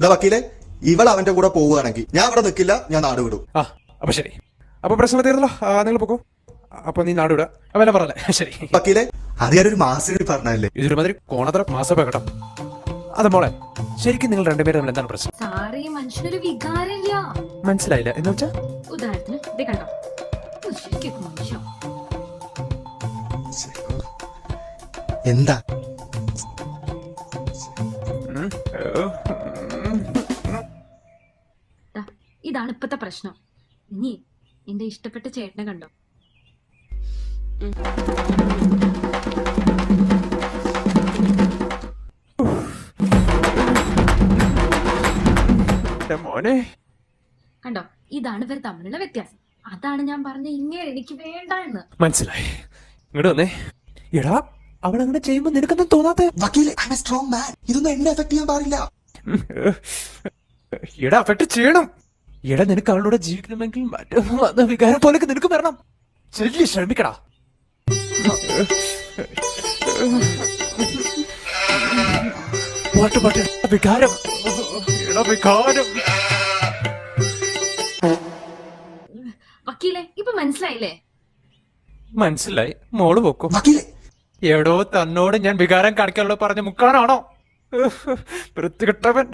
ഇതാ വക്കീലെ ഇവൾ അവന്റെ കൂടെ പോവുകയാണെങ്കിൽ ഞാൻ അവിടെ നിൽക്കില്ല ഞാൻ നാട് വിടും. ആ അപ്പൊ ശരി. അപ്പൊ പ്രശ്നം തീർന്നല്ലോ. നിങ്ങൾ പോക്കോ. അപ്പൊ നീ നാട് വിടാ. അവനെ പറഞ്ഞല്ലേ? ശരി. വക്കീലെ അത് ഞാനൊരു മാസം പറഞ്ഞല്ലേ ഇതൊരുമാതിരി കോണത്ര മാസപ്പേക്കട്ടം അതെ മോളെ ശരിക്കും നിങ്ങൾ രണ്ടുപേരും തമ്മിൽ എന്താണ് പ്രശ്നം? സാറേ ഈ മനുഷ്യനൊരു വികാരമില്ല. മനസ്സിലായില്ല. എന്ന് വെച്ചാ? ഉദാഹരണത്തിന് ഇത് കണ്ടോ? ശരിക്കും എന്താ? ഇതാണ് ഇപ്പത്തെ പ്രശ്നം. ഇനി എന്റെ ഇഷ്ടപ്പെട്ട ചേട്ടനെ കണ്ടോ? മോനെ. കണ്ടോ? ഇതാണ് ഇവർ തമ്മിലുള്ള വ്യത്യാസം. അതാണ് ഞാൻ പറഞ്ഞ ഇങ്ങനെ എനിക്ക് വേണ്ട എന്ന്. മനസ്സിലായി. ഇങ്ങോട്ട് വന്നേ. എടാ അവൾ അങ്ങനെ ചെയ്യുമ്പോ നിനക്കൊന്നും തോന്നാത്ത? വക്കീലെ I am a strong man ഇതൊന്നും എന്നെ എഫക്ട് ചെയ്യാൻ പാടില്ല. എടാ അഫക്ട് ചെയ്യണം. എടാ നിനക്ക് അവളോട് ജീവിക്കണമെങ്കിൽ മറ്റു വന്ന വികാരം പോലൊക്കെ നിനക്ക് വരണം. ചെല്ലി ശ്രമിക്കടാ. പാട്ട് പാട്ട് വികാരം. എടാ വികാരം. വക്കീലെ ഇപ്പൊ മനസ്സിലായില്ലേ? മനസ്സിലായി. മോൾ പോക്കും. എവിടോ എടോ തന്നോട് ഞാൻ വികാരം കാണിക്കാനുള്ള പറഞ്ഞ മുക്കാനാണോ? വൃത്തികെട്ടവൻ.